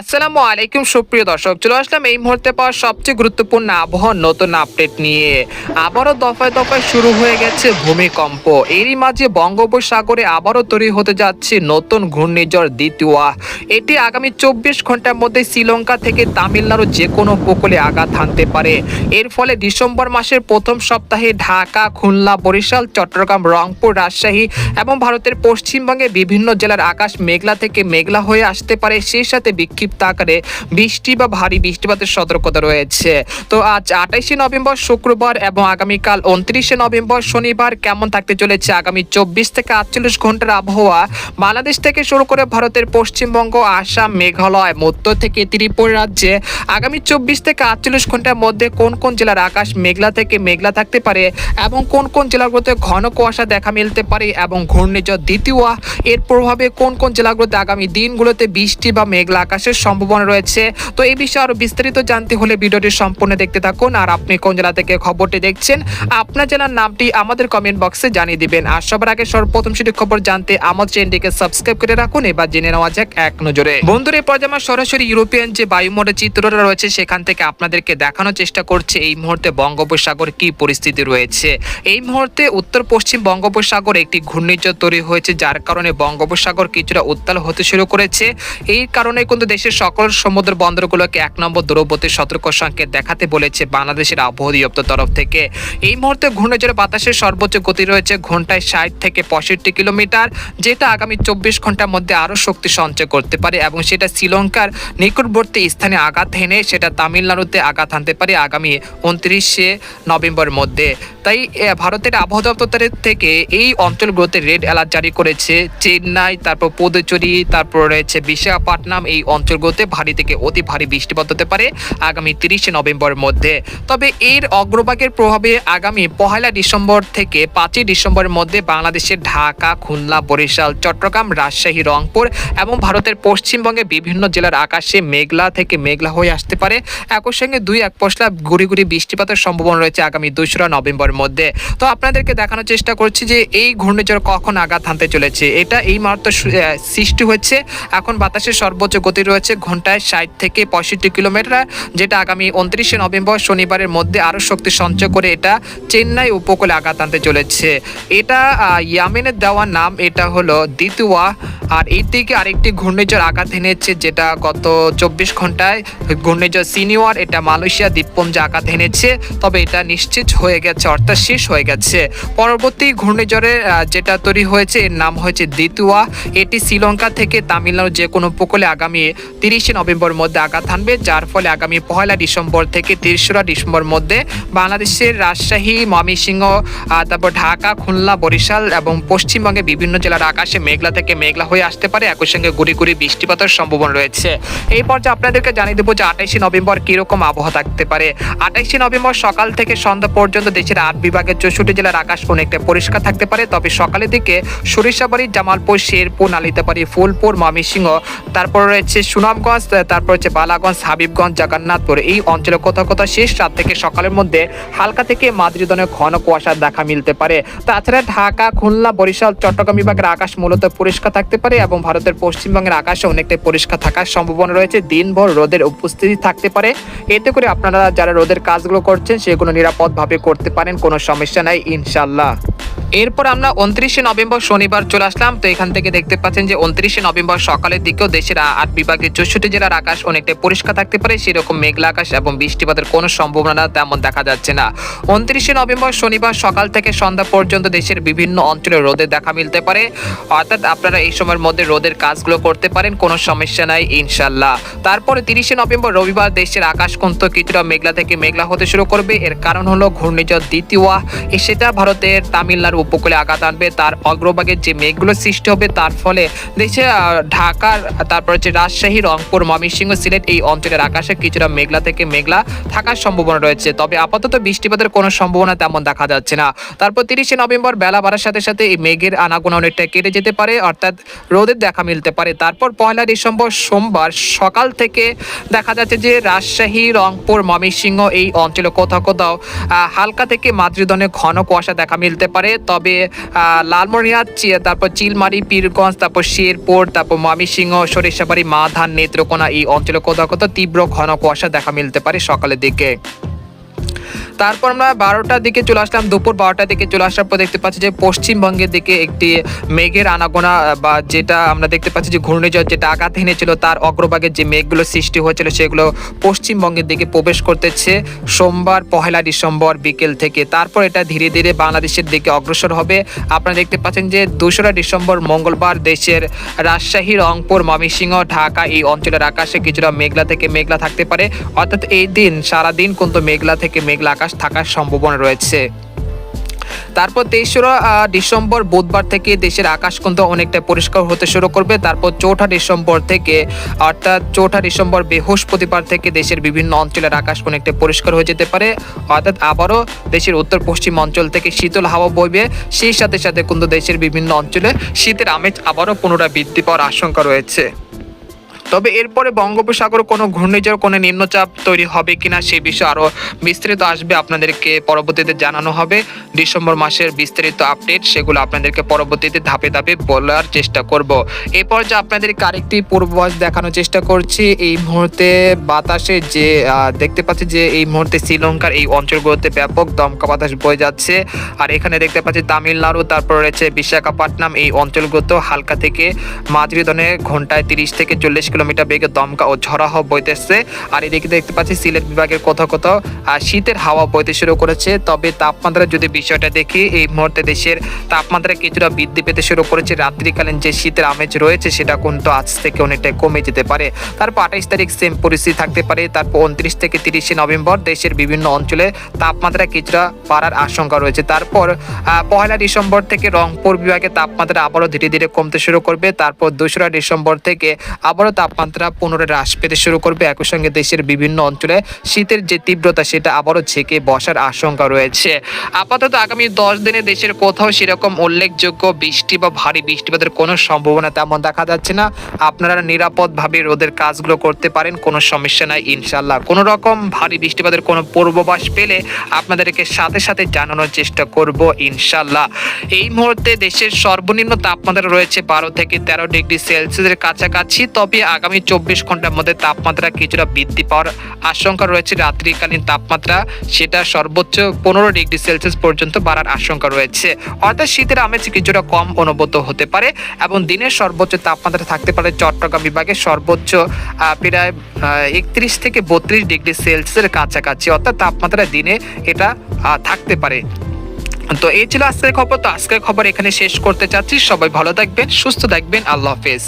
আসসালামু আলাইকুম, সুপ্রিয় দর্শক। চলে আসলাম এই মুহূর্তে পাওয়া সবচেয়ে গুরুত্বপূর্ণ আবহাওয়ার নতুন আপডেট নিয়ে। আবারও দফায় দফায় শুরু হয়ে গেছে ভূমিকম্প। এরই মাঝে বঙ্গোপসাগরে আবারও তৈরি হতে যাচ্ছে নতুন ঘূর্ণিঝড় দ্বিতীয়। এটি আগামী চব্বিশ ঘণ্টার মধ্যে শ্রীলঙ্কা থেকে তামিলনাড়ু যে কোনো উপকূলে আঘাত হানতে পারে। এর ফলে ডিসেম্বর মাসের প্রথম সপ্তাহে ঢাকা, খুলনা, বরিশাল, চট্টগ্রাম, রংপুর, রাজশাহী এবং ভারতের পশ্চিমবঙ্গে বিভিন্ন জেলার আকাশ মেঘলা থেকে মেঘলা হয়ে আসতে পারে। সেই সাথে বিক্ষিপ্ত আকারে বৃষ্টি বা ভারী বৃষ্টিপাতের সতর্কতা রয়েছে। তো আজ আঠাইশে নভেম্বর শুক্রবার এবং আগামীকাল উনত্রিশে নভেম্বর শনিবার কেমন থাকতে চলেছে আগামী চব্বিশ থেকে আটচল্লিশ ঘণ্টার আবহাওয়া? বাংলাদেশ থেকে শুরু করে ভারতের পশ্চিমবঙ্গ, আসাম, মেঘালয়, মধ্য থেকে ত্রিপুরা রাজ্যে আগামী চব্বিশ থেকে আটচল্লিশ ঘণ্টার মধ্যে কোন কোন জেলার আকাশ মেঘলা থেকে মেঘলা থাকতে পারে এবং কোন কোন জেলাগুলোতে ঘন কুয়াশা দেখা মিলতে পারে এবং ঘূর্ণিঝড় দ্বিতীয়, এর প্রভাবে কোন কোন জেলাগুলোতে আগামী দিনগুলোতে বৃষ্টি বা মেঘলা আকাশের সম্ভাবনা রয়েছে। তো এই বিষয়ে আরও বিস্তারিত জানতে হলে ভিডিওটি সম্পূর্ণ দেখতে থাকুন। আর আপনি কোন জেলা থেকে খবরটি দেখছেন, আপনার জেলার নামটি আমাদের কমেন্ট বক্সে জানিয়ে দিবেন। আর সবার আগে সর্বপ্রথম সেটি খবর জানতে আমার চ্যানেলটিকে সাবস্ক্রাইব করে রাখুন। এবার জেনে নেওয়া যাক এক নজরে। বন্ধুরা পর্যায়ে সরাসরি ইউরোপিয়ান যে বায়ুমণ্ডল চিত্রটা রয়েছে, সেখান থেকে আপনাদেরকে দেখানোর চেষ্টা করছে এই মুহূর্তে বঙ্গোপসাগর কি পরিস্থিতি রয়েছে। এই মুহূর্তে উত্তর পশ্চিম বঙ্গোপসাগর একটি ঘূর্ণিঝড় তৈরি হয়েছে, যার কারণে বঙ্গোপসাগর কিছুটা উত্তাল হতে শুরু করেছে। এই কারণে কিন্তু দেশের সকল সমুদ্র বন্দরগুলোকে এক নম্বর দূরবর্তী সতর্ক সংকেত দেখাতে বলেছে বাংলাদেশের আবহাওয়া দপ্তর তরফ থেকে। এই মুহূর্তে ঘূর্ণিঝড়ের বাতাসের সর্বোচ্চ গতি রয়েছে ঘন্টায় ষাট থেকে পঁয়ষট্টি কিলোমিটার, যেটা আগামী চব্বিশ ঘণ্টার মধ্যে আরও শক্তি সঞ্চয় করতে পারে এবং সেটা শ্রীলঙ্কার নিকটবর্তী স্থানে আঘাত হেনে সেটা তামিলনাড়ুতে আঘাত হানতে পারে আগামী উনত্রিশে নভেম্বর মধ্যে। তাই ভারতের আবহাওয়া দপ্তর থেকে এই অঞ্চলগুলোতে রেড অ্যালার্ট জারি করেছে। চেন্নাই, তারপর পুদুচেরি, তারপর রয়েছে বিশাখাপট্টনম, এই অঞ্চলগুলোতে ভারী থেকে অতি ভারী বৃষ্টিপাত হতে পারে আগামী তিরিশে নভেম্বরের মধ্যে। তবে এর অগ্রভাগের প্রভাবে আগামী পহেলা ডিসেম্বর থেকে পাঁচই ডিসেম্বরের মধ্যে বাংলাদেশের ঢাকা, খুলনা, বরিশাল, চট্টগ্রাম, রাজশাহী, রংপুর এবং ভারতের পশ্চিমবঙ্গে বিভিন্ন জেলার আকাশে মেঘলা থেকে মেঘলা হয়ে আসতে পারে। একই সঙ্গে দুই এক পশলা গুড়ি গুড়ি বৃষ্টিপাতের সম্ভাবনা রয়েছে আগামী দোসরা নভেম্বরের মধ্যে। তো আপনাদেরকে দেখানোর চেষ্টা করছি যে এই ঘূর্ণিঝড় কখন আঘাত হানতে চলেছে। এটা এই মাত্র সৃষ্টি হচ্ছে এখন বাতাসের সর্বোচ্চ গতি রয়েছে ঘন্টায় ষাট থেকে পঁয়ষট্টি কিলোমিটার। যেটা আগামী উনত্রিশে নভেম্বর শনিবারের মধ্যে আরও শক্তি সঞ্চয় করে এটা চেন্নাই উপকূলে আঘাত আনতে চলেছে। এটা ইয়ামেনের দেওয়া নাম এটা হলো দ্বিতীয়। আর এই থেকে আরেকটি ঘূর্ণিঝড় আঘাত এনেছে যেটা গত চব্বিশ ঘন্টায় ঘূর্ণিঝড় সিনিয়র এটা মালয়েশিয়া দ্বীপপুঞ্জে আঘাত এনেছে। তবে এটা নিশ্চিত হয়ে গেছে, অর্থাৎ শেষ হয়ে গেছে। পরবর্তী ঘূর্ণিঝড়ের যেটা তৈরি হয়েছে, এর নাম হয়েছে দ্বিতীয়। এটি শ্রীলঙ্কা থেকে তামিলনাড়ু যে কোনো উপকূলে আগামী তিরিশে নভেম্বর মধ্যে আঘাত হানবে, যার ফলে আগামী পয়লা ডিসেম্বর থেকে তেসরা ডিসেম্বর মধ্যে বাংলাদেশের রাজশাহী, ময়মনসিংহ তারপর ঢাকা, খুলনা, বরিশাল এবং পশ্চিমবঙ্গে বিভিন্ন জেলার আকাশে মেঘলা থেকে মেঘলা হয়ে আসতে পারে। একই সঙ্গে গুড়ি গুড়ি বৃষ্টিপাতের সম্ভাবনা রয়েছে। এই পর্যায়ে আপনাদেরকে জানিয়ে দেবো যে আঠাইশে নভেম্বর কীরকম আবহাওয়া থাকতে পারে। আঠাইশে নভেম্বর সকাল থেকে সন্ধ্যা পর্যন্ত দেশের আট বিভাগের চৌষট্টি জেলার আকাশ অনেকটা পরিষ্কার থাকতে পারে। তবে সকালের দিকে সরিষাবাড়ি, জামালপুর, শেরপুর, নালিতাবাড়ি, ফুলপুর, ময়মনসিংহ, তারপর রয়েছে সুনামগঞ্জ, তারপর হচ্ছে বালাগঞ্জ, হাবিবগঞ্জ, জগন্নাথপুর। এই অঞ্চলে কোথাও কোথাও শেষ রাত থেকে সকালের মধ্যে হালকা থেকে মাঝারি ধরনের ঘন কুয়াশার দেখা মিলতে পারে। তাছাড়া ঢাকা, খুলনা, বরিশাল, চট্টগ্রাম বিভাগের আকাশ মূলত পরিষ্কার থাকতে পারে এবং ভারতের পশ্চিমবঙ্গের আকাশে অনেকটাই পরিষ্কার থাকার সম্ভাবনা রয়েছে। দিনভর রোদের উপস্থিতি থাকতে পারে। এতে করে আপনারা যারা রোদের কাজগুলো করছেন, সেগুলো নিরাপদভাবে করতে পারেন, কোনো সমস্যা নাই ইনশাল্লাহ এরপর আমরা উনত্রিশে নভেম্বর শনিবার চলে আসলাম। তো এখান থেকে দেখতে পাচ্ছেন যে উনত্রিশে নভেম্বর সকালের দিকেও দেশের আট বিভাগের চৌষট্টি জেলার আকাশ অনেকটা পরিষ্কার থাকতে পারে, সেরকম মেঘলা আকাশ এবং বৃষ্টিপাতের কোনো সম্ভাবনা তেমন দেখা যাচ্ছে না। উনত্রিশে নভেম্বর শনিবার সকাল থেকে সন্ধ্যা পর্যন্ত দেশের বিভিন্ন অঞ্চলে রোদের দেখা মিলতে পারে। অর্থাৎ আপনারা এই সময়ের মধ্যে রোদের কাজগুলো করতে পারেন, কোনো সমস্যা নাই, ইনশাল্লাহ। তারপরে তিরিশে নভেম্বর রবিবার দেশের আকাশ কিন্তু কিছুটা মেঘলা থেকে মেঘলা হতে শুরু করবে। এর কারণ হলো ঘূর্ণিঝড় দ্বিতীয়। সেটা ভারতের তামিলনাড়ু উপকূলে আঘাত আনবে, তার অগ্রভাগের যে মেঘগুলো সৃষ্টি হবে, তার ফলে দেশে ঢাকার, তারপর হচ্ছে রাজশাহী রংপুর, ময়মনসিংহ, সিলেট এই অঞ্চলের আকাশে কিছুটা মেঘলা থেকে মেঘলা থাকার সম্ভাবনা রয়েছে। তবে আপাতত বৃষ্টিপাতের কোনো সম্ভাবনা তেমন দেখা যাচ্ছে না। তারপর তিরিশে নভেম্বর বেলা বাড়ার সাথে সাথে এই মেঘের আনাগোনা অনেকটা কেটে যেতে পারে, অর্থাৎ রোদের দেখা মিলতে পারে। তারপর পয়লা ডিসেম্বর সোমবার সকাল থেকে দেখা যাচ্ছে যে রাজশাহী, রংপুর, ময়মনসিংহ এই অঞ্চলে কোথাও কোথাও হালকা থেকে মাতৃদনে ঘন কুয়াশা দেখা মিলতে পারে। তবে লালমনিরহাট তারপর চিলমারি, পীরগঞ্জ, তারপর শেরপুর, তারপর ময়মনসিংহ, সরিষাবাড়ি মাধান বর্ধমান নেত্রকোনা এই অঞ্চলে কোথাও কোথাও তীব্র ঘন কুয়াশা দেখা মিলতে পারে সকালের দিকে। তারপর আমরা বারোটার দিকে চলে আসলাম। দুপুর বারোটার দিকে চলে আসার পর দেখতে পাচ্ছি যে পশ্চিমবঙ্গের দিকে একটি মেঘের আনাগোনা বা যেটা আমরা দেখতে পাচ্ছি যে ঘূর্ণিঝড় যেটা আঘাত হেনেছিল তার অগ্রভাগে যে মেঘগুলো সৃষ্টি হয়েছিল, সেগুলো পশ্চিমবঙ্গের দিকে প্রবেশ করতেছে সোমবার পহেলা ডিসেম্বর বিকেল থেকে। তারপর এটা ধীরে ধীরে বাংলাদেশের দিকে অগ্রসর হবে। আপনারা দেখতে পাচ্ছেন যে দোসরা ডিসেম্বর মঙ্গলবার দেশের রাজশাহী, রংপুর, ময়মনসিংহ, ঢাকা এই অঞ্চলের আকাশে কিছুটা মেঘলা থেকে মেঘলা থাকতে পারে। অর্থাৎ এই দিন, সারাদিন কিন্তু মেঘলা থেকে মেঘলা আকাশ থাকার সম্ভাবনা রয়েছে। তারপর তেইশরা ডিসেম্বর, বুধবার থেকে দেশের আকাশ কিন্তু অনেকটা পরিষ্কার হতে শুরু করবে। তারপর চৌঠা ডিসেম্বর থেকে, অর্থাৎ চৌঠা ডিসেম্বর বৃহস্পতিবার থেকে দেশের বিভিন্ন অঞ্চলের আকাশ অনেকটা পরিষ্কার হয়ে যেতে পারে। অর্থাৎ আবারও দেশের উত্তর পশ্চিম অঞ্চল থেকে শীতল হাওয়া বইবে। সেই সাথে সাথে কিন্তু দেশের বিভিন্ন অঞ্চলে শীতের আমেজ আবারও পুনরায় বৃদ্ধি পাওয়ার আশঙ্কা রয়েছে। তবে এরপরে বঙ্গোপসাগর কোনো ঘূর্ণিঝড়, কোনো নিম্নচাপ তৈরি হবে কিনা সেই বিষয়ে আরও বিস্তারিত আসবে আপনাদেরকে পরবর্তীতে জানানো হবে। ডিসেম্বর মাসের বিস্তারিত আপডেট সেগুলো আপনাদেরকে পরবর্তীতে ধাপে ধাপে বলার চেষ্টা করব। এরপর যে আপনাদেরকে আরেকটি পূর্বাভাস দেখানোর চেষ্টা করছি। এই মুহূর্তে বাতাসে যে দেখতে পাচ্ছি যে এই মুহূর্তে শ্রীলঙ্কার এই অঞ্চলগুলোতে ব্যাপক দমকা বাতাস বয়ে যাচ্ছে। আর এখানে দেখতে পাচ্ছি তামিলনাড়ু, তারপর রয়েছে বিশাখাপট্টনম, এই অঞ্চলগুলো হালকা থেকে মাঝারি ধরনের, ঘন্টায় তিরিশ থেকে চল্লিশ কিলোমিটার বেগে দমকা ও ঝড়া হাওয়া বইতেছে। আর এদিকে দেখতে পাচ্ছি সিলেট বিভাগের কোথাও কোথাও শীতের হাওয়া বইতে শুরু করেছে। তবে তাপমাত্রা যদি বিষয়টা দেখি, এই মুহূর্তে দেশের তাপমাত্রা কিছুটা বৃদ্ধি পেতে শুরু করেছে। রাত্রিকালীন যে শীতের আমেজ রয়েছে, সেটা কিন্তু আজ থেকে অনেকটা কমে যেতে পারে। তারপর আঠাইশ তারিখ সেম পরিস্থিতি থাকতে পারে। তারপর উনত্রিশ থেকে তিরিশে নভেম্বর দেশের বিভিন্ন অঞ্চলে তাপমাত্রা কিছুটা বাড়ার আশঙ্কা রয়েছে। তারপর পহেলা ডিসেম্বর থেকে রংপুর বিভাগে তাপমাত্রা আবারও ধীরে ধীরে কমতে শুরু করবে। তারপর দোসরা ডিসেম্বর থেকে আবারও তাপমাত্রা পুনরায় হ্রাস পেতে শুরু করবে। একই সঙ্গে দেশের বিভিন্ন অঞ্চলে শীতের যে তীব্রতা, সেটা আবারও ঝেঁকে বসার আশঙ্কা রয়েছে। আপাতত আগামী দশ দিনে দেশের কোথাও সেরকম উল্লেখযোগ্য বৃষ্টি বা ভারী বৃষ্টিপাতের কোনো সম্ভাবনা তেমন দেখা যাচ্ছে না। আপনারা নিরাপদভাবে রোদের কাজগুলো করতে পারেন, কোনো সমস্যা নাই ইনশাল্লাহ কোনো রকম ভারী বৃষ্টিপাতের কোনো পূর্বাভাস পেলে আপনাদেরকে সাথে সাথে জানানোর চেষ্টা করব ইনশাল্লাহ এই মুহূর্তে দেশের সর্বনিম্ন তাপমাত্রা রয়েছে বারো থেকে তেরো ডিগ্রি সেলসিয়াসের কাছাকাছি। তবে আগামী চব্বিশ ঘণ্টার মধ্যে তাপমাত্রা কিছুটা বৃদ্ধি পাওয়ার আশঙ্কা রয়েছে। রাত্রিকালীন তাপমাত্রা সেটা সর্বোচ্চ পনেরো ডিগ্রি সেলসিয়াস পর্যন্ত বাড়ার আশঙ্কা রয়েছে। অর্থাৎ শীতের আমেজ কিছুটা কম অনুভূত হতে পারে এবং দিনের সর্বোচ্চ তাপমাত্রা থাকতে পারে চট্টগ্রাম বিভাগে সর্বোচ্চ প্রায় একত্রিশ থেকে বত্রিশ ডিগ্রি সেলসিয়াসের কাছাকাছি। অর্থাৎ তাপমাত্রা দিনে এটা থাকতে পারে। তো এই ছিল আজকের খবর। তো আজকের খবর এখানে শেষ করতে চাচ্ছি। সবাই ভালো থাকবেন, সুস্থ থাকবেন। আল্লাহ হাফেজ।